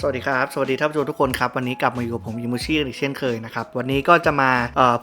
สวัสดีครับ สวัสดีท่านผู้ชมทุกคนครับ วันนี้กลับมาอยู่กับผมยิมูชิอีกเช่นเคยนะครับ วันนี้ก็จะมา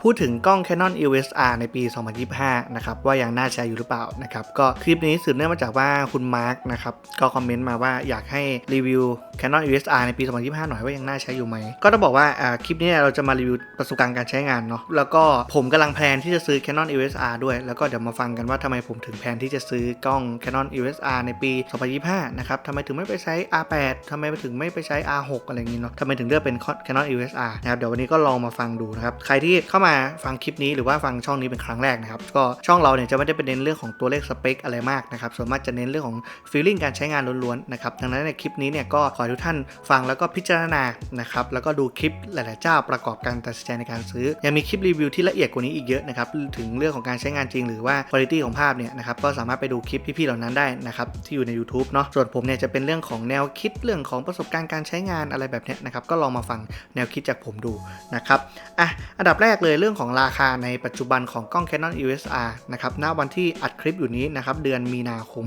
พูดถึงกล้อง Canon EOS R ในปี 2025 นะครับ ว่ายังน่าใช้อยู่หรือเปล่านะครับ ก็คลิปนี้สืบเนื่องมาจากว่าคุณมาร์กนะครับ ก็คอมเมนต์มาว่าอยากให้รีวิว Canon EOS R ในปี 2025 หน่อยว่ายังน่าใช้อยู่ไหม ก็ต้องบอกว่าคลิปนี้เราจะมารีวิวประสบการณ์การใช้งานเนาะ แล้วก็ผมกำลังแพลนที่จะซื้อ Canon EOS R ด้วย แล้วก็เดี๋ยวมาฟังกันว่าทำไมผมถึงแพลนที่จะซื้อกล้อง Canon EOS R ในปี 2025 นะครับทำไมถึงไม่ไปใช้ R8 ทำไมถึงไม่ไปใช้ R6 อะไรอย่างนี้เนาะทำไมถึงเลือกเป็น Canon EOS R นะครับเดี๋ยววันนี้ก็ลองมาฟังดูนะครับ ใครที่เข้ามาฟังคลิปนี้หรือว่าฟังช่องนี้เป็นครั้งแรกนะครับ ก็ช่องเราเนี่ยจะไม่ได้เป็นเน้นเรื่องของตัวเลขสเปคอะไรมากนะครับ ส่วนมากจะเน้นเรื่องของ feeling การใช้งานล้วนๆนะครับ ดังนั้นในคลิปนี้เนี่ยก็ขอให้ทุกท่านฟังแล้วก็พิจารณานะครับ แล้วก็ดูคลิปหลายๆเจ้าประกอบการตัดสินใจในการซื้อ ยังมีคลิปรีวิวที่ละเอียดกว่านี้อีกเยอะนะครับ ถึงเรื่องของการใช้งานจริง หรือว่าคุณภาพของภาพเนี่ยนะครับ ก็สามารถไปดูคลิปพี่ๆเหล่านั้นได้นะครับที่อยู่ใน YouTube เนาะ ส่วนผมเนี่ยจะเป็นเรื่องของแนวคิดเรื่องของประสบการณ์การใช้งานอะไรแบบนี้นะครับ ก็ลองมาฟังแนวคิดจากผมดูนะครับ อะ อันดับแรกเลยเรื่องของราคาในปัจจุบันของกล้อง Canon EOS R นะครับ ณ วันที่อัดคลิปอยู่นี้นะครับ เดือนมีนาคม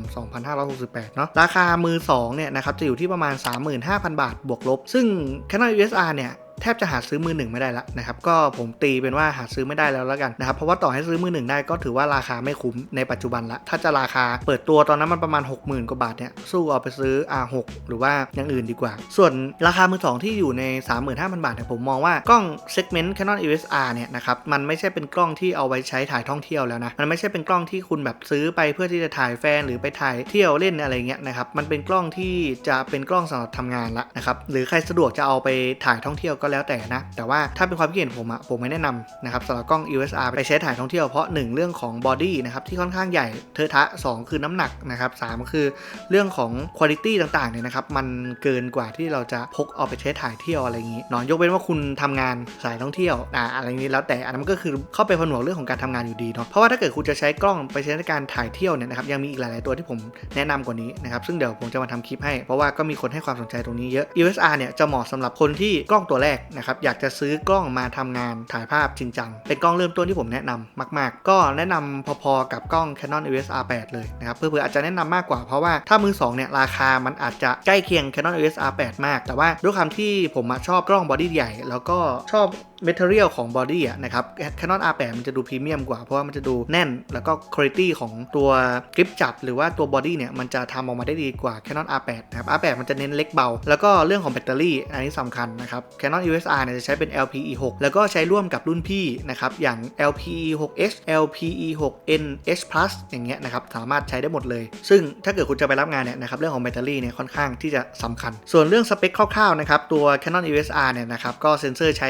2568 เนาะ ราคามือ2เนี่ยนะครับ จะอยู่ที่ประมาณ 35,000 บาทบวกลบ ซึ่ง Canon EOS R เนี่ย แทบจะหาซื้อมือหนึ่งไม่ได้ละนะครับก็ผมตีเป็นว่าหาซื้อไม่ได้แล้วแล้วกันนะครับเพราะว่าต่อให้ซื้อมือหนึ่งได้ก็ถือว่าราคาไม่คุ้มในปัจจุบันละถ้าจะราคาเปิดตัวตอนนั้นมันประมาณ 60,000กว่าบาทเนี่ยสู้เอาไปซื้อ R6 หรือว่าอย่างอื่นดีกว่า ส่วนราคามือสองที่อยู่ใน 35,000 บาทเนี่ยผมมองว่ากล้องเซกเมนต์ Canon EOS R เนี่ยนะครับมันไม่ใช่เป็นกล้องที่เอาไว้ใช้ถ่ายท่องเที่ยวแล้วนะมันไม่ใช่เป็นกล้องที่คุณแบบซื้อไปเพื่อที่จะถ่ายแฟนหรือไปถ่ายเที่ยวเล่นอะไรเงี้ยนะครับมันเป็นกล้องที่จะเป็นกล้องสำหรับทำงานละนะครับหรือใครสะดวกจะเอาไปถ่ายท่องเที่ยวกแล้วแต่นะ แต่ว่าถ้าเป็นความคิดเห็นผมอะผมไม่แนะนำนะครับสำหรับกล้อง EOS R ไปใช้ถ่ายท่องเที่ยวเพราะ 1 เรื่องของบอดี้นะครับที่ค่อนข้างใหญ่เทอะทะ 2 คือน้ำหนักนะครับสามคือเรื่องของคุณภาพต่างๆเนี่ยนะครับมันเกินกว่าที่เราจะพกเอาไปใช้ถ่ายเที่ยวอะไรอย่างนี้นอนยกเว้นว่าคุณทำงานสายท่องเที่ยวอ่าอะไรอย่างนี้แล้วแต่อันนั้นก็คือเข้าไปผนวกเรื่องของการทำงานอยู่ดีเนาะเพราะว่าถ้าเกิดคุณจะใช้กล้องไปใช้ในการถ่ายเที่ยวเนี่ยนะครับยังมีอีกหลาย ๆ ตัวที่ผมแนะนำกว่านี้นะครับซึ่งเดี๋ยวผมจะมาทำคลิปให้เพราะว่าก็มีคนให้ความสนใจตรงนี้เยอะ EOS R เนี่ยจะเหมาะสำหรับคนที่กล้องตัวแรกนะครับอยากจะซื้อกล้องมาทำงานถ่ายภาพจริงจัง เป็นกล้องเริ่มต้นที่ผมแนะนำมาก ๆ ก็แนะนำพอๆกับกล้อง Canon EOS R8 เลยนะครับเพื่อๆอาจจะแนะนำมากกว่าเพราะว่าถ้ามือ2เนี่ยราคามันอาจจะใกล้เคียง Canon EOS R8 มาก แต่ว่าด้วยความที่ผมชอบกล้องบอดี้ใหญ่ แล้วก็ชอบเมทเทียลของบอดี้อะนะครับ Canon R8 มันจะดูพรีเมียมกว่า เพราะว่ามันจะดูแน่น แล้วก็คุณภาพของตัวกริปจับ หรือว่าตัวบอดี้เนี่ย มันจะทำออกมาได้ดีกว่า Canon R8 นะครับ R8 มันจะเน้นเล็กเบา แล้วก็เรื่องของแบตเตอรี่ อันนี้สำคัญนะครับ Canon EOS R เนี่ยจะใช้เป็น LPE6 แล้วก็ใช้ร่วมกับรุ่นพี่นะครับ อย่าง LPE6H LPE6NH+ อย่างเงี้ยนะครับ สามารถใช้ได้หมดเลย ซึ่งถ้าเกิดคุณจะไปรับงานเนี่ยนะครับ เรื่องของแบตเตอรี่เนี่ยค่อนข้างที่จะสำคัญ ส่วนเรื่องสเปคคร่าวๆนะครับตัว Canon EOS R เนี่ยนะครับก็เซ็นเซอร์ใช้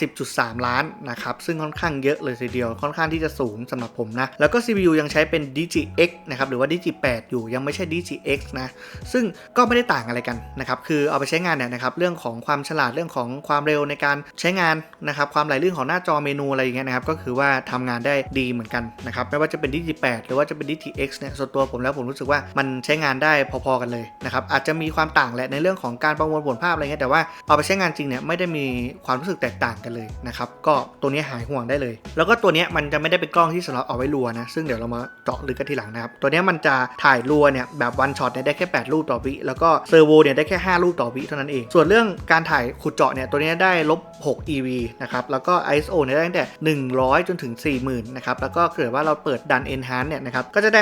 30.3 ล้านนะครับ ซึ่งค่อนข้างเยอะเลยทีเดียว ค่อนข้างที่จะสูงสำหรับผมนะ แล้วก็ CPU ยังใช้เป็น DGX นะครับหรือว่า DG8 อยู่ยังไม่ใช่ DGX นะซึ่งก็ไม่ได้ต่างอะไรกันนะครับคือเอาไปใช้งานเนี่ยนะครับเรื่องของความฉลาดเรื่องของความเร็วในการใช้งานนะครับความไหลลื่นของหน้าจอเมนูอะไรอย่างเงี้ยนะครับก็คือว่าทำงานได้ดีเหมือนกันนะครับไม่ว่าจะเป็น DG8 หรือว่าจะเป็น DGX เนี่ยส่วนตัวผมแล้วผมรู้สึกว่ามันใช้งานได้พอๆกันเลยนะครับอาจจะมีความต่างแหละในเรื่องของการประมวลผลภาพอะไรเงี้ยแต่ว่าเอาไปใช้งานจริงเนี่ยไม่ได้มีความรู้สึกแตกต่างกันเลยนะครับก็ตัวนี้หายห่วงได้เลย แล้วก็ตัวนี้มันจะไม่ได้เป็นกล้องที่สำหรับเอาไว้รัวนะซึ่งเดี๋ยวเรามาเจาะลึกกันทีหลังนะครับตัวนี้มันจะถ่ายรัวเนี่ยแบบวันช็อตเนี่ยได้แค่ 8 รูปต่อวิแล้วก็เซอร์โวเนี่ยได้แค่ 5 รูปต่อวิเท่านั้นเอง ส่วนเรื่องการถ่ายขุดเจาะเนี่ยตัวนี้ได้ลบ6 EV นะครับแล้วก็ ISO เนี่ยได้ตั้งแต่ 100 จนถึง 40,000นะครับแล้วก็เกิดว่าเราเปิดดัน Enhance เนี่ยนะครับก็จะได้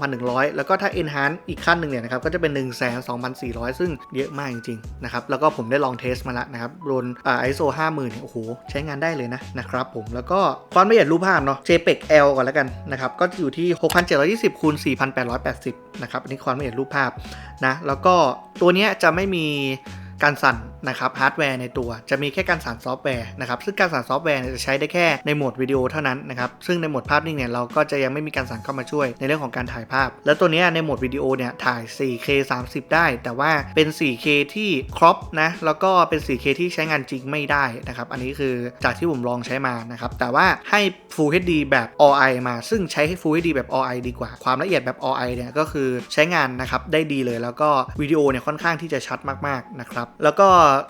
52,100 แล้วก็ถ้า Enhance อีกขั้นหนึ่งเนี่ยนะครับก็จะเป็น 1 2 4 0 0 ซึ่งเยอะมากจริงๆนะครับแล้วก็ผมได้ลองเทสมาแล้วนะครับบนอ่า ISO 50,000เนี่ยโอ้โหใช้งานได้เลยนะนะครับผมแล้วก็ความละเอียดรูปภาพเนาะ JPEG L ก่อนแล้วกันนะครับก็อยู่ที่ 6,720คูณ4,880นะครับอันนี้ความละเอียดรูปภาพนะแล้วก็ตัวเนี้ยจะไม่มีการสั่นนะครับฮาร์ดแวร์ในตัวจะมีแค่การสั่นซอฟต์แวร์นะครับซึ่งการสั่นซอฟต์แวร์จะใช้ได้แค่ในโหมดวิดีโอเท่านั้นนะครับซึ่งในโหมดภาพนิ่งเนี่ยเราก็จะยังไม่มีการสั่นเข้ามาช่วยในเรื่องของการถ่ายภาพ แล้วตัวนี้ในโหมดวิดีโอเนี่ยถ่าย 4K 30 ได้ แต่ว่าเป็น 4K ที่ครอปนะแล้วก็เป็น 4K ที่ใช้งานจริงไม่ได้นะครับอันนี้คือจากที่ผมลองใช้มานะครับแต่ว่าให้ Full HD แบบ OI มา ซึ่งใช้ให้ Full HD แบบ OI ดีกว่า ความละเอียดแบบ OI เนี่ยก็คือใช้งานนะครับได้ดีเลยแล้วก็วิดีโอเนี่ยค่อนข้างที่จะชัดมากๆนะครับแล้วก็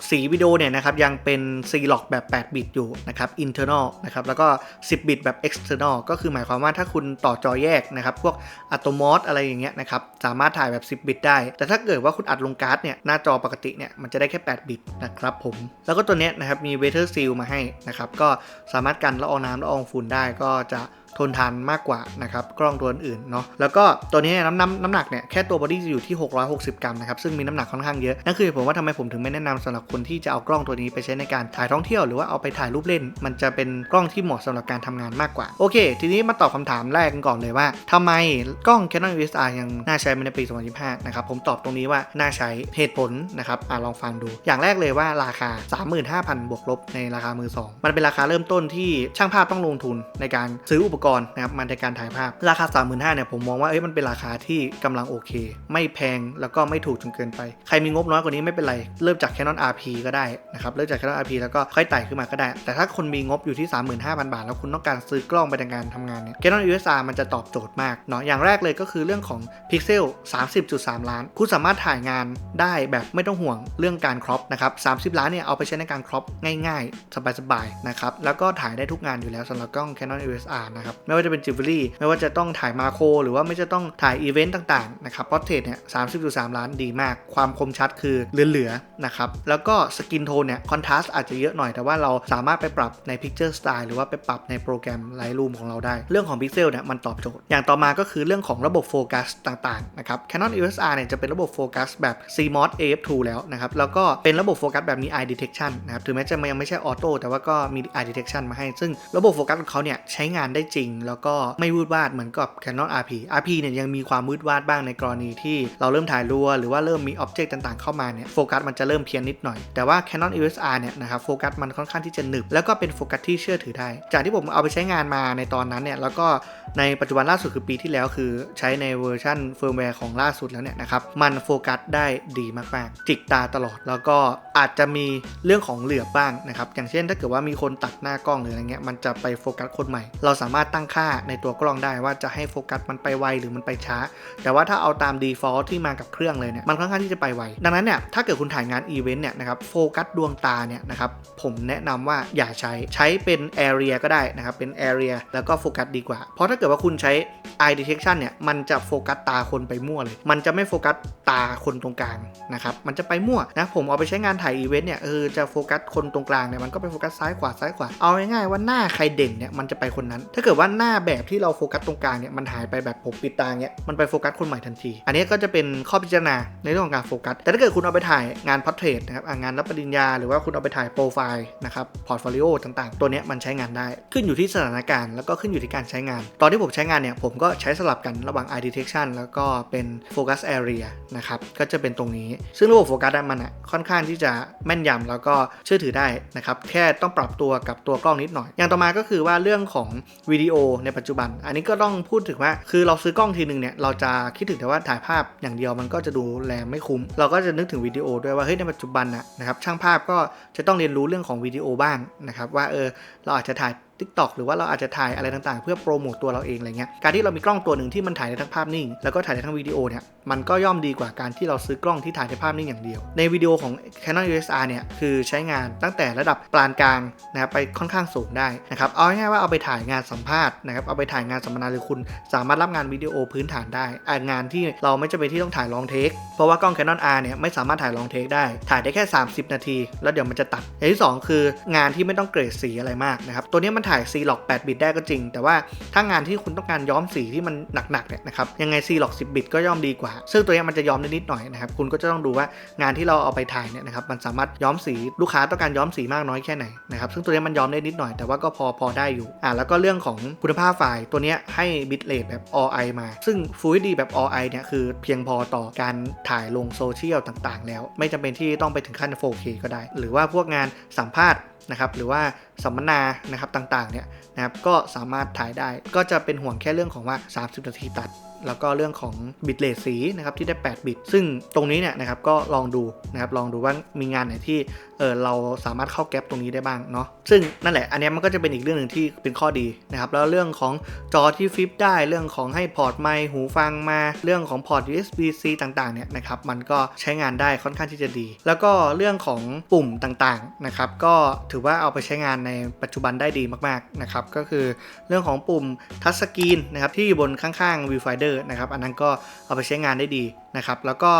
สีวิดีโอเนี่ยนะครับยังเป็น C log แบบ 8 บิตอยู่นะครับ internal นะครับแล้วก็ 10 บิตแบบ external ก็คือหมายความว่าถ้าคุณต่อจอแยกนะครับพวก Atomos อะไรอย่างเงี้ยนะครับสามารถถ่ายแบบ 10 บิตได้ แต่ถ้าเกิดว่าคุณอัดลงการ์ดเนี่ยหน้าจอปกติเนี่ยมันจะได้แค่ 8 บิตนะครับผม แล้วก็ตัวเนี้ยนะครับมี weather seal มาให้นะครับก็สามารถกันละอองน้ำละอองฝุ่นได้ก็จะ ทนทานมากกว่านะครับกล้องตัวอื่นเนาะแล้วก็ตัวนี้น้ำน้ำน้ำหนักเนี่ยแค่ตัวบอดี้จะอยู่ที่ 660 กรัมนะครับซึ่งมีน้ำหนักค่อนข้างเยอะนั่นคือผมว่าทำไมผมถึงไม่แนะนำสำหรับคนที่จะเอากล้องตัวนี้ไปใช้ในการถ่ายท่องเที่ยวหรือว่าเอาไปถ่ายรูปเล่น มันจะเป็นกล้องที่เหมาะสำหรับการทำงานมากกว่าโอเค ทีนี้มาตอบคำถามแรกกันก่อนเลยว่าทำไมกล้อง Canon EOS R ยังน่าใช้ในปี 2025 นะครับผมตอบตรงนี้ว่าน่าใช้เหตุผลนะครับอะลองฟังดู อย่างแรกเลยว่าราคา 35,000 บวกลบในราคามือสองมันเป็นราคาเริ่มต้นที่ช่างภาพต้องลงทุนในการซื้ออุปกรณ์นะครับมันในการถ่ายภาพ ราคา 35,000เนี่ยผมมองว่าเอ้ยมันเป็นราคาที่กำลังโอเค ไม่แพงแล้วก็ไม่ถูกจนเกินไป ใครมีงบน้อยกว่านี้ไม่เป็นไร เริ่มจาก Canon RP ก็ได้นะครับเริ่มจาก Canon RP แล้วก็ค่อยไต่ขึ้นมาก็ได้ แต่ถ้าคนมีงบอยู่ที่ 35,000 บาท แล้วคุณต้องการซื้อกล้องไปในการทำงานเนี่ย Canon EOS R มันจะตอบโจทย์มากเนาะอย่างแรกเลยก็คือเรื่องของพิกเซล30.3 ล้าน คุณสามารถถ่ายงานได้แบบไม่ต้องห่วงเรื่องการครอปนะครับ30 ล้านเนี่ยเอาไปใช้ในการครอปง่าย ๆ สบายๆนะครับแล้วก็ถ่ายได้ทุกงานอยู่แล้วสำหรับกล้อง Canon EOS R นะครับไม่ว่าจะเป็นจิวเวลรี่ไม่ว่าจะต้องถ่ายมาโคร หรือว่าไม่จะต้องถ่ายอีเวนต์ต่าง ๆ นะครับพอร์เทรตเนี่ย30.3ล้านดีมาก ความคมชัดคือเหลือๆนะครับแล้วก็สกินโทนเนี่ยคอนทราสต์อาจจะเยอะหน่อยแต่ว่าเราสามารถไปปรับใน Picture Style หรือว่าไปปรับในโปรแกรม Lightroom ของเราได้ เรื่องของพิกเซลเนี่ยมันตอบโจทย์อย่างต่อมาก็คือเรื่องของระบบโฟกัสต่างๆนะครับ Canon EOS R เนี่ยจะเป็นระบบโฟกัสแบบ CMOS AF2 แล้วนะครับแล้วก็เป็นระบบโฟกัสแบบมี Eye Detection นะครับถึงแม้จะยังไม่ใช่ออโต้แต่ว่าก็มี Eye Detection มาให้ ซึ่งระบบโฟกัสของเขาเนี่ยใช้งานได้จริงแล้วก็ไม่วืดวาดเหมือนกับ Canon RP RP เนี่ยยังมีความวืดวาดบ้างในกรณีที่เราเริ่มถ่ายรัว หรือว่าเริ่มมีอ็อบเจกต์ต่างๆเข้ามาเนี่ยโฟกัสมันจะเริ่มเพี้ยนนิดหน่อย แต่ว่า Canon EOS R เนี่ยนะครับโฟกัสมันค่อนข้างที่จะหนึบ แล้วก็เป็นโฟกัสที่เชื่อถือได้ จากที่ผมเอาไปใช้งานมาในตอนนั้นเนี่ยแล้วก็ในปัจจุบันล่าสุดคือปีที่แล้วคือใช้ในเวอร์ชันเฟิร์มแวร์ของล่าสุดแล้วเนี่ยนะครับมันโฟกัสได้ดีมากๆ จิกตาตลอด แล้วก็อาจจะมีเรื่องของเหลือบบ้างนะครับอย่างเช่นถ้าเกิดว่ามีคนตัดหน้ากล้องหรืออะไรเงี้ยมันจะไปโฟกัสคนใหม่ เราสามารถตั้งค่าในตัวกล้องได้ว่าจะให้โฟกัสมันไปไวหรือมันไปช้า แต่ว่าถ้าเอาตาม default ที่มากับเครื่องเลยเนี่ยมันค่อนข้างที่จะไปไว ดังนั้นเนี่ยถ้าเกิดคุณถ่ายงานอีเวนต์เนี่ยนะครับโฟกัสดวงตาเนี่ยนะครับผมแนะนำว่าอย่าใช้ใช้เป็น area ก็ได้นะครับเป็น area แล้วก็โฟกัสดีกว่า เพราะถ้าเกิดว่าคุณใช้ eye detection เนี่ยมันจะโฟกัสตาคนไปมั่วเลย มันจะไม่โฟกัส ตาคนตรงกลางนะครับมันจะไปมั่วนะผมเอาไปใช้งานถ่ายอีเวนต์เนี่ยเออจะโฟกัสคนตรงกลางเนี่ยมันก็ไปโฟกัสซ้ายขวาซ้ายขวาเอาง่ายๆว่าหน้าใครเด่นเนี่ยมันจะไปคนนั้น ถ้าเกิดว่าหน้าแบบที่เราโฟกัสตรงกลางเนี่ยมันหายไปแบบผมปิดตาเนี่ยมันไปโฟกัสคนใหม่ทันที อันนี้ก็จะเป็นข้อพิจารณาในเรื่องของการโฟกัส แต่ถ้าเกิดคุณเอาไปถ่ายงานพอร์เทรตนะครับงานรับปริญญา หรือว่าคุณเอาไปถ่ายโปรไฟล์นะครับพอร์ตโฟลิโอต่างๆ ตัวเนี้ยมันใช้งานได้ขึ้นอยู่ที่สถานการณ์แล้วก็ขึ้นอยู่ที่การใช้งาน ตอนที่ผมใช้งานเนี่ยผมก็ใช้สลับกันระหว่าง eye detection แล้วก็เป็น focus area นะครับ ก็จะเป็นตรงนี้ ซึ่งระบบโฟกัสมันอะค่อนข้างที่จะแม่นยำแล้วก็เชื่อถือได้นะครับ แค่ต้องปรับตัวกับตัวกล้องนิดหน่อย อย่างต่อมาก็คือว่าเรื่องของวิดีโอในปัจจุบัน อันนี้ก็ต้องพูดถึงว่า คือเราซื้อกล้องทีหนึ่งเนี่ย เราจะคิดถึงแต่ว่าถ่ายภาพอย่างเดียวมันก็จะดูแลไม่คุ้ม เราก็จะนึกถึงวิดีโอด้วยว่า เฮ้ย ในปัจจุบันนะครับ ช่างภาพก็จะต้องเรียนรู้เรื่องของวิดีโอบ้างนะครับ ว่า เออ เราอาจจะถ่าย TikTok หรือว่าเราอาจจะถ่ายอะไรต่างๆ เพื่อโปรโมตตัวเราเองอะไรเงี้ยการที่เรามีกล้องตัวหนึ่งที่มันถ่ายได้ทั้งภาพนิ่ง แล้วก็ถ่ายได้ทั้งวิดีโอเนี่ยมันก็ย่อมดีกว่าการที่เราซื้อกล้องที่ถ่ายได้ภาพนิ่งอย่างเดียว ในวิดีโอของ Canon EOS R เนี่ยคือใช้งานตั้งแต่ระดับปานกลางนะครับไปค่อนข้างสูงได้นะครับเอาง่ายๆว่าเอาไปถ่ายงานสัมภาษณ์นะครับเอาไปถ่ายงานสัมมนาหรือคุณสามารถรับงานวิดีโอพื้นฐานได้งานที่เราไม่จำเป็นที่ต้องถ่ายลองเทคเพราะว่ากล้อง Canon R เนี่ยไม่สามารถถ่ายลองเทคได้ถ่ายได้แค่ 30 นาที แล้วเดี๋ยวมันจะตัดอย่างที่สองคืองานที่ไม่ต้องเกรดสีอะไรมากนะครับตัวนี้มันถ่าย C log 8 บิตได้ก็จริง แต่ว่าถ้างานที่คุณต้องการย้อมสีที่มันหนักๆเนี่ยนะครับยังไง C log 10 บิตก็ย่อมดีกว่า ซึ่งตัวนี้มันจะย้อมได้นิดหน่อยนะครับคุณก็จะต้องดูว่างานที่เราเอาไปถ่ายเนี่ยนะครับมันสามารถย้อมสีลูกค้าต้องการย้อมสีมากน้อยแค่ไหนนะครับซึ่งตัวนี้มันย้อมได้นิดหน่อยแต่ว่าก็พอพอได้อยู่อ่าแล้วก็เรื่องของคุณภาพไฟล์ตัวนี้ให้บิตเรทแบบ All I มา ซึ่ง Full HD แบบ All I เนี่ยคือเพียงพอต่อการถ่ายลงโซเชียลต่างๆ แล้ว ไม่จำเป็นที่ต้องไปถึงขั้น 4K ก็ได้ หรือว่าพวกงานสัมภาษณ์ นะครับหรือว่าสัมมนานะครับต่างๆเนี่ยนะครับก็สามารถถ่ายได้ก็จะเป็นห่วงแค่เรื่องของว่า 30 นาทีตัด แล้วก็เรื่องของบิตเลทสีนะครับที่ได้ 8 บิต ซึ่งตรงนี้เนี่ยนะครับก็ลองดูนะครับลองดูว่ามีงานไหนที่เออเราสามารถเข้าแก๊ปตรงนี้ได้บ้างเนาะซึ่งนั่นแหละอันนี้มันก็จะเป็นอีกเรื่องหนึ่งที่เป็นข้อดีนะครับแล้วเรื่องของจอที่ฟลิปได้เรื่องของให้พอร์ตไมค์หูฟังมาเรื่องของพอร์ต USB-C ต่างๆเนี่ยนะครับมันก็ใช้งานได้ค่อนข้างที่จะดี แล้วก็เรื่องของปุ่มต่างๆนะครับก็ถือว่าเอาไปใช้งานในปัจจุบันได้ดีมากๆนะครับก็คือเรื่องของปุ่มทัชสกรีนนะครับที่อยู่บนข้างๆ Viewfinder นะครับ อันนั้นก็เอาไปใช้งานได้ดีนะครับแล้วก็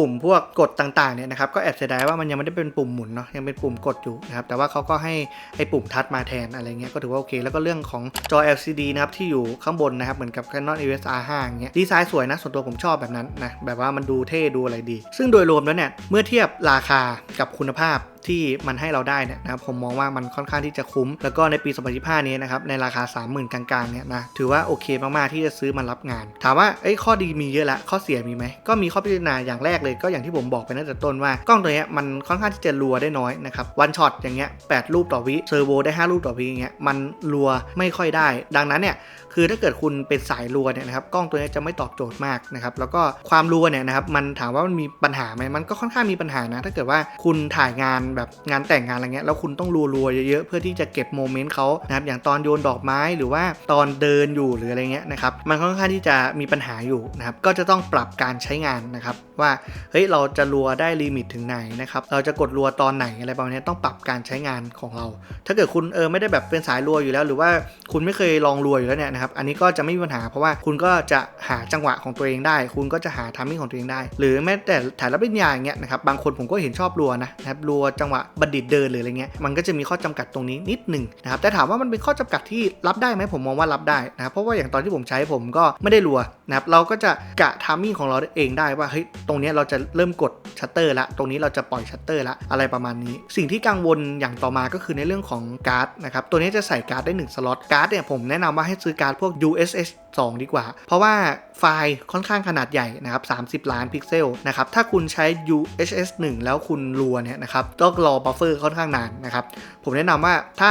ปุ่มพวกกดต่างๆเนี่ยนะครับก็แอบเสียดายว่ามันยังไม่ได้เป็นปุ่มหมุนเนาะยังเป็นปุ่มกดอยู่นะครับแต่ว่าเขาก็ให้ไอ้ปุ่มทัชมาแทนอะไรเงี้ยก็ถือว่าโอเค แล้วก็เรื่องของจอ LCD นะครับที่อยู่ข้างบนนะครับเหมือนกับ Canon EOS R5 อย่างเงี้ยดีไซน์สวยนะส่วนตัวผมชอบแบบนั้นนะแบบว่ามันดูเท่ดูอะไรดี ซึ่งโดยรวมแล้วเนี่ยเมื่อเทียบราคากับคุณภาพที่มันให้เราได้เนี่ยนะครับผมมองว่ามันค่อนข้างที่จะคุ้ม แล้วก็ในปี 2025 นี้นะครับในราคา 30,000 กลางๆเนี่ยนะถือว่าโอเคมากๆที่จะซื้อมารับงาน ถามว่าเอ้ข้อดีมีเยอะละข้อเสียมีไหมก็็มีข้อพิจารณาอย่างแรกเลยก็อย่างที่ผมบอกไปตั้งแต่ต้นว่ากล้องตัวนี้มันค่อนข้างที่จะรัวได้น้อยนะครับวันช็อตอย่างเงี้ย8รูปต่อวิเซอร์โวได้ 5 รูปต่อวิอย่างเงี้ยมันรัวไม่ค่อยได้ ดังนั้นเนี่ยคือถ้าเกิดคุณเป็นสายรัวเนี่ยนะครับกล้องตัวนี้จะไม่ตอบโจทย์มากนะครับแล้วก็ความรัวเนี่ยนะครับมันถามว่ามันมีปัญหาไหมมันก็ค่อนข้างมีปัญหานะถ้าเกิดว่าคุณถ่ายงานแบบงานแต่งงานอะไรเงี้ยแล้วคุณต้องรัวๆเยอะๆเพื่อที่จะเก็บโมเมนต์เขานะครับอย่างตอนโยนดอกไม้หรือว่าตอนเดินอยู่หรืออะไรเงี้ยนะครับมันค่อนข้างที่จะมีปัญหาอยู่นะครับก็จะต้องปรับการใช้งานนะครับว่าเฮ้ยเราจะรัวได้ลิมิตถึงไหนนะครับเราจะกดรัวตอนไหนอะไรประมาณนี้ต้องปรับการใช้งานของเรา ถ้าเกิดคุณเออไม่ได้แบบเป็นสายรัวอยู่แล้ว หรือว่าคุณไม่เคยลองรัวอยู่แล้วเนี่ยนะครับอันนี้ก็จะไม่มีปัญหาเพราะว่าคุณก็จะหาจังหวะของตัวเองได้ คุณก็จะหาทามมิ่งของตัวเองได้ หรือแม้แต่ถ่ายรับปริญญาอย่างเงี้ยนะครับบางคนผมก็เห็นชอบรัวนะนะครับรัวจังหวะบัณฑิตเดินหรืออะไรเงี้ยมันก็จะมีข้อจำกัดตรงนี้นิดหนึ่งนะครับแต่ถามว่ามันเป็นข้อจำกัดที่รับได้ไหมผมมองว่ารับได้นะครับเพราะว่าอย่างตอนที่ผมใช้ผมก็ไม่ได้รัวนะครับเราก็จะกะทามมิ่งของเราเองได้ว่าเฮ้ยตรงนี้เราจะเริ่มกดชัตเตอร์ละตรงนี้เราจะปล่อยชัตเตอร์ละอะไรประมาณนี้ สิ่งที่กังวลอย่างต่อมาก็คือในเรื่องของการ์ดนะครับตัวนี้จะใส่การ์ดได้1สล็อตการ์ดเนี่ยผมแนะนำว่าให้ซื้อการ์ดพวก USS 2 ดีกว่า เพราะว่าไฟล์ค่อนข้างขนาดใหญ่นะครับ 30 ล้านพิกเซลนะครับถ้าคุณใช้ UHS 1 แล้วคุณรัวเนี่ยนะครับต้องรอบัฟเฟอร์ค่อนข้างนานนะครับผมแนะนำว่าถ้า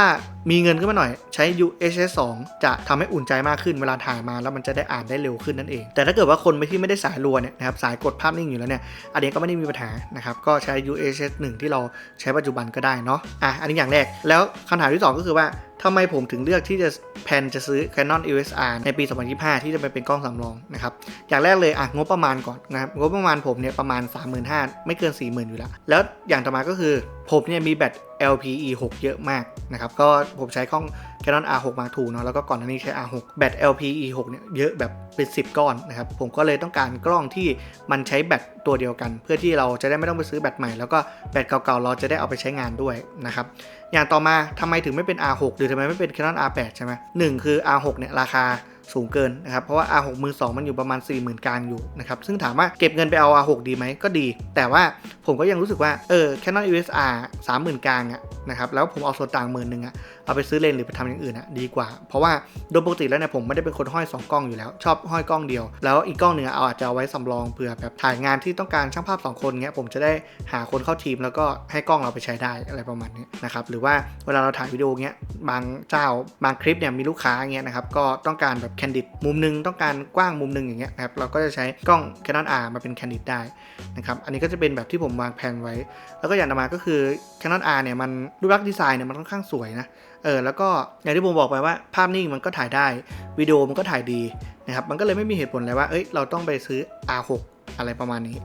มีเงินขึ้นมาหน่อยใช้ UHS 2 จะทำให้อุ่นใจมากขึ้นเวลาถ่ายมาแล้วมันจะได้อ่านได้เร็วขึ้นนั่นเอง แต่ถ้าเกิดว่าคนไม่ที่ไม่ได้สายรัวเนี่ยนะครับสายกดภาพนิ่งอยู่แล้วเนี่ยอันนี้ก็ไม่ได้มีปัญหานะครับก็ใช้ UHS 1 ที่เราใช้ปัจจุบันก็ได้เนาะอะอันนี้อย่างแรก แล้วคำถามที่ 2 ก็คือว่าทำไมผมถึงเลือกที่จะแพนจะซื้อ Canon EOS R ในปี 2025 ที่จะไปเป็นกล้องสำรองนะครับ อย่างแรกเลยอะงบประมาณก่อนนะครับ งบประมาณผมเนี่ยประมาณ 35,000 ไม่เกิน 40,000 อยู่แล้ว แล้วอย่างต่อมาก็คือ ผมเนี่ยมีแบต LPE 6 เยอะมากนะครับ ก็ผมใช้กล้อง Canon R6 Mark II เนาะแล้วก็ก่อนหน้านี้ใช้ R6 แบต LPE 6 เนี่ยเยอะแบบเป็น 10 ก้อนนะครับ ผมก็เลยต้องการกล้องที่มันใช้แบตตัวเดียวกัน เพื่อที่เราจะได้ไม่ต้องไปซื้อแบตใหม่ แล้วก็แบตเก่าๆ เราจะได้เอาไปใช้งานด้วยนะครับ อย่างต่อมาทำไมถึงไม่เป็น R6 หรือทำไมไม่เป็น Canon R8 ใช่ไหมหนึ่งคือ R6 เนี่ยราคาสูงเกินนะครับ เพราะว่า R6 มือ2มันอยู่ประมาณ 40,000 กลางอยู่นะครับ ซึ่งถามว่าเก็บเงินไปเอา R6 ดีไหมก็ดี แต่ว่าผมก็ยังรู้สึกว่า เออ Canon EOS R 30,000 กลางอะนะครับ แล้วผมเอาส่วนต่างหมื่นหนึ่งอะเอาไปซื้อเลนส์หรือไปทำอย่างอื่นอะดีกว่า เพราะว่าโดยปกติแล้วเนี่ยผมไม่ได้เป็นคนห้อย 2 กล้องอยู่แล้ว ชอบห้อยกล้องเดียว แล้วอีกกล้องหนึ่งเอาอาจจะเอาไว้สำรองเผื่อแบบถ่ายงานที่ต้องการช่างภาพ 2 คนเงี้ยผมจะได้หาคนเข้าทีมแล้วก็ให้กล้องเราไปใช้ได้อะไรประมาณนี้นะครับหรือว่าเวลาเราถ่ายวิดีโอเงี้ยบางเจ้าบางคลิปเนี่ยมีลูกค้าเงี้ยนะครับก็ต้องการแบบแคนดิดมุมหนึงต้องการกว้างมุมหนึงอย่างเงี้ยนะครับเราก็จะใช้กล้อง Canon R มาเป็นแคนดิดได้นะครับอันนี้ก็จะเป็นแบบที่ผมวางแผนไว้ แล้วก็อย่างต่อมาก็คือ Canon R เนี่ยมันรูปลักษณ์ดีไซน์เนี่ยมันค่อนข้างสวยนะ เออแล้วก็อย่างที่ผมบอกไปว่าภาพนิ่งมันก็ถ่ายได้วิดีโอมันก็ถ่ายดีนะครับมันก็เลยไม่มีเหตุผลเลยว่าเอ้ยเราต้องไปซื้อ R6 อะไรประมาณนี้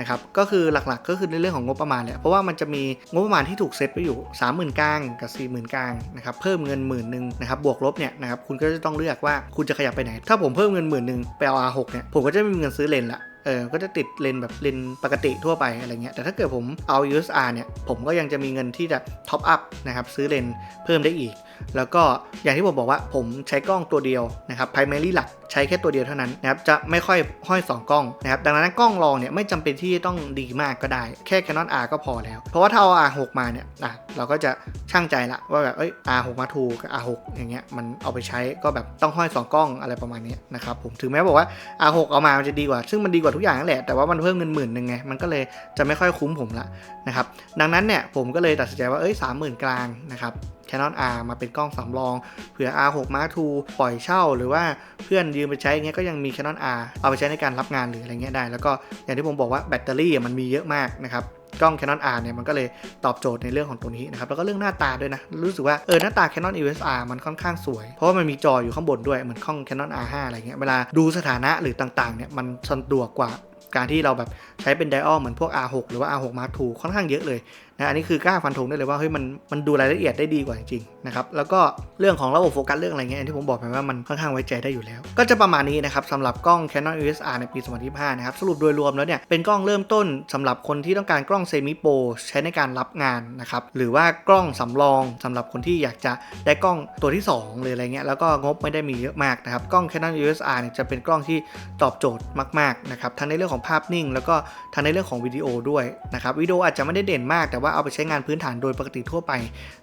นะครับก็คือหลักๆก็คือในเรื่องของงบประมาณแหละเพราะว่ามันจะมีงบประมาณที่ถูกเซตไว้อยู่ 30,000กลางกับ40,000กลางนะครับเพิ่มเงินหมื่นหนึ่งนะครับบวกลบเนี่ยนะครับคุณก็จะต้องเลือกว่าคุณจะขยับไปไหน ถ้าผมเพิ่มเงินหมื่นหนึ่งไปเอา R6 เนี่ยผมก็จะไม่มีเงินซื้อเลนละ เออก็จะติดเลนแบบเลนปกติทั่วไปอะไรเงี้ย แต่ถ้าเกิดผมเอา USR เนี่ย ผมก็ยังจะมีเงินที่จะท็อปอัพนะครับ ซื้อเลนเพิ่มได้อีก แล้วก็อย่างที่ผมบอกว่าผมใช้กล้องตัวเดียวนะครับ primary หลักใช้แค่ตัวเดียวเท่านั้นนะครับ จะไม่ค่อยห้อย 2 กล้องนะครับ ดังนั้นกล้องรองเนี่ยไม่จำเป็นที่ต้องดีมากก็ได้ แค่ Canon R ก็พอแล้ว เพราะว่าถ้าเอา R6 มาเนี่ยอะเราก็จะช่างใจละว่าแบบเอ้ย R6 มาทูกับ R6 อย่างเงี้ย มันเอาไปใช้ก็แบบต้องห้อย 2 กล้องอะไรประมาณนี้นะครับผม ถึงแม้บอกว่า R6 เอามา มันจะดีกว่า ซึ่งมันดีกว่าทุกอย่างนั่นแหละ แต่ว่ามันเพิ่มเงินหมื่นหนึ่งไง มันก็เลยจะไม่ค่อยคุ้มผมละนะครับ ดังนั้นเนี่ยผมก็เลยตัดสินใจว่า เอ้ยสามหมื่นกลางนะครับ Canon R มาเป็นกล้องสำรอง เผื่อ R6 Mark II ปล่อยเช่า หรือว่าเพื่อนยืมไปใช้เงี้ยก็ยังมี Canon R เอาไปใช้ในการรับงานหรืออะไรเงี้ยได้ แล้วก็อย่างที่ผมบอกว่าแบตเตอรี่มันมีเยอะมากนะครับ กล้อง Canon R เนี่ยมันก็เลยตอบโจทย์ในเรื่องของตัวนี้นะครับแล้วก็เรื่องหน้าตาด้วยนะรู้สึกว่าเออหน้าตา Canon EOS R มันค่อนข้างสวย เพราะว่ามันมีจออยู่ข้างบนด้วยเหมือนกล้อง Canon R5 อะไรเงี้ยเวลาดูสถานะหรือต่างๆเนี่ยมันสะดวกกว่า การที่เราแบบใช้เป็นไดออลเหมือนพวก R6 หรือว่า R6 Mark II ค่อนข้างเยอะเลยนะอันนี้คือกล้าฟันธงได้เลยว่าเฮ้ยมันมันดูรายละเอียดได้ดีกว่าจริงๆนะครับแล้วก็เรื่องของระบบโฟกัสเรื่องอะไรเงี้ยที่ผมบอกไปว่ามันค่อนข้างไว้ใจได้อยู่แล้ว ก็จะประมาณนี้นะครับสำหรับกล้อง Canon EOS R ในปี 2025 นะครับสรุปโดยรวมแล้วเนี่ยเป็นกล้องเริ่มต้นสำหรับคนที่ต้องการกล้องเซมิโปรใช้ในการรับงานนะครับหรือว่ากล้องสำรองสำหรับคนที่อยากจะได้กล้องตัวที่2เลยอะไรเงี้ยแล้วก็งบไม่ได้มีเยอะมากนะครับกล้อง Canon EOS R เนี่ยจะเป็นกล้องที่ตอบโจทย์มากๆนะครับทั้งในเรื่องของภาพนิ่ง แล้วก็ทั้งในเรื่องของวิดีโอด้วยนะครับวิดีโออาจจะไม่ได้เด่นมาก แต่ว่าเอาไปใช้งานพื้นฐานโดยปกติทั่วไป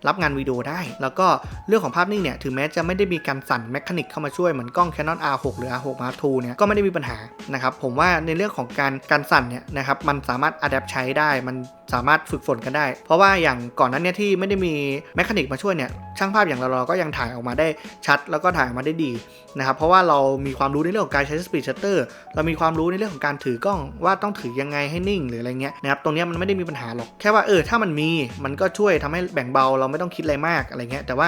รับงานวิดีโอได้ แล้วก็เรื่องของภาพนิ่งเนี่ยถึงแม้จะไม่ได้มีการสั่นแมคานิกเข้ามาช่วยเหมือนกล้อง Canon R6 หรือ R6 Mark II เนี่ยก็ไม่ได้มีปัญหานะครับผมว่าในเรื่องของการการสั่นเนี่ยนะครับมันสามารถอัดแอปใช้ได้มันสามารถฝึกฝนกันได้ เพราะว่าอย่างก่อนนั้นเนี่ยที่ไม่ได้มีแมคานิกมาช่วยเนี่ยช่างภาพอย่างเราเราก็ยังถ่ายออกมาได้ชัด แล้วก็ถ่ายออกมาได้ดีนะครับเพราะว่าเรามีความรู้ในเรื่องของการใช้สปีดชัตเตอร์เรามีความรู้ในเรื่องของการถือกล้องว่าต้องถือยังไงให้นิ่งหรืออะไรเงี้ยนะครับตรงนี้มันไม่ได้มีปัญหาหรอกแค่ว่าเออถ้ามันมีมันก็ช่วยทำให้แบ่งเบาเราไม่ต้องคิดอะไรมากอะไรเงี้ยแต่ว่า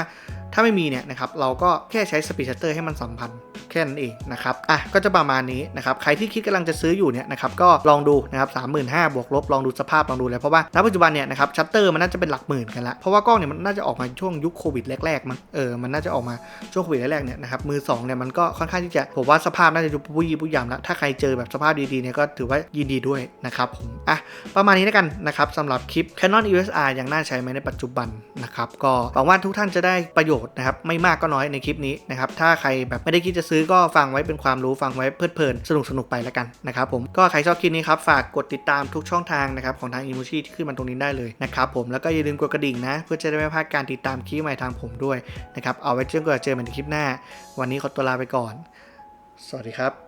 ถ้าไม่มีเนี่ยนะครับเราก็แค่ใช้สปีดชัตเตอร์ให้มันสัมพันธ์ แค่นั้นเองนะครับอะก็จะประมาณนี้นะครับใครที่คิดกำลังจะซื้ออยู่เนี่ยนะครับก็ลองดูนะครับสามหมื่นห้าบวกลบลองดูสภาพลองดูเลยเพราะว่าณปัจจุบันเนี่ยนะครับชัตเตอร์มันน่าจะเป็นหลักหมื่นกันละเพราะว่ากล้องเนี่ยมันน่าจะออกมาช่วงยุคโควิดแรกๆมั้งเออมันน่าจะออกมาช่วงโควิดแรกๆเนี่ยนะครับมือสองเนี่ยมันก็ค่อนข้างที่จะผมว่าสภาพน่าจะดูผู้ยี่ผู้ยำละถ้าใครเจอแบบสภาพดีๆเนี่ยก็ถือว่ายินดีด้วยนะครับผมอะประมาณนี้แล้วกันนะครับสำหรับคลิป Canon EOS R ยังน่าใช้ไหมในปัจจุบันนะครับก็หวังว่าทุกท่านจะได้ประโยชน์นะครับไม่มากก็น้อยในคลิปนี้นะครับถ้าใครแบบไม่ได้คิดจะซื้อก็ฟังไว้เป็นความรู้ฟังไว้เพลิดเพลินสนุกสนุกไปแล้วกันนะครับผมก็ใครชอบคลิปนี้ครับฝากกดติดตามทุกช่องทางนะครับของทางอิมูชิที่ขึ้นมาตรงนี้ได้เลยนะครับผมแล้วก็อย่าลืมกดกระดิ่งนะ เพื่อจะได้ไม่พลาดการติดตามคลิปใหม่ทางผมด้วยนะครับเอาไว้เจอกันเจอกันในคลิปหน้า วันนี้ขอตัวลาไปก่อน สวัสดีครับ